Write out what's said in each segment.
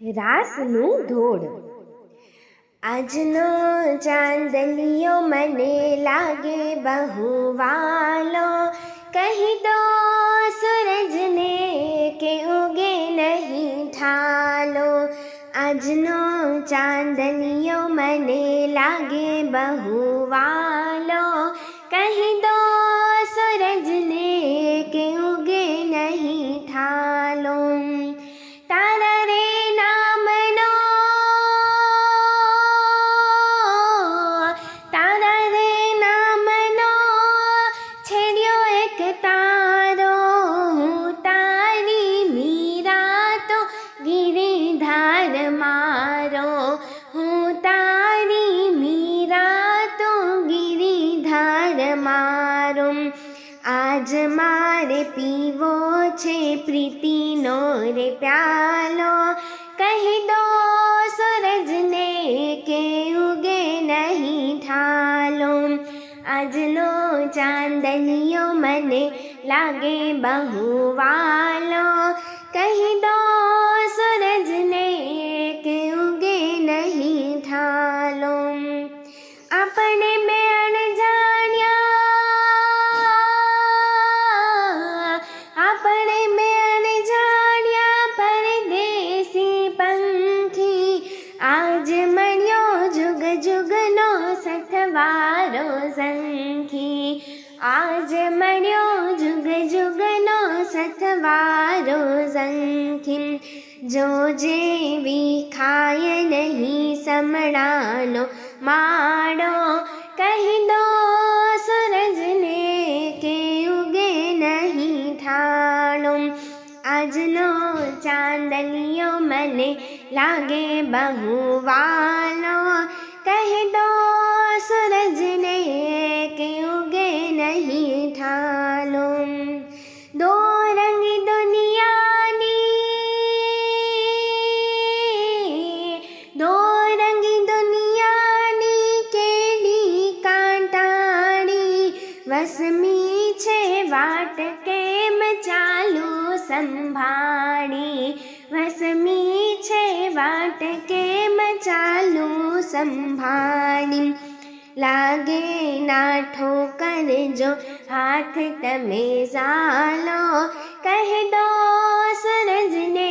રાસનું ધોળ આજનો ચાંદલિયો મને લાગે બહુ વાલો કહી દો સૂરજને કે ઉગે નહીં ઠાલો આજનો ચાંદલિયો મને લાગે બહુ વાલો કહી દો આજ મારે પીવો છે પ્રીતિનો રે પ્યાલો. કહી દો સૂરજને કે ઉગે નહીં ઠાલો. આજનો ચાંદલિયો મને લાગે બહુ વાલો. કહી દો સૂરજને કે ઉગે નહીં ઠાલો. આપણે આજ મળ્યો જુગ જુગનો સથવારો સંખી જો જેવી ખાય નહીં સમણાનો માડો કહી દો સૂરજને કે ઉગે નહીં ઠાણો. આજનો ચાંદલિયો મને લાગે બહુ વાલો કહી દો સૂરજને વસમી છે વાટ કેમ ચાલુ સંભાળી? વસમી છે વાટ કેમ ચાલુ સંભાળી? લાગે ના ઠોકર જો હાથ તમે ઝાલો. કહે દો સૂરજને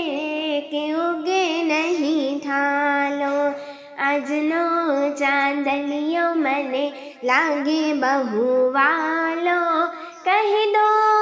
કે ઉગે નહીં ઠાલો. આજનો મને લાગે બહુ વાલો. કહી દો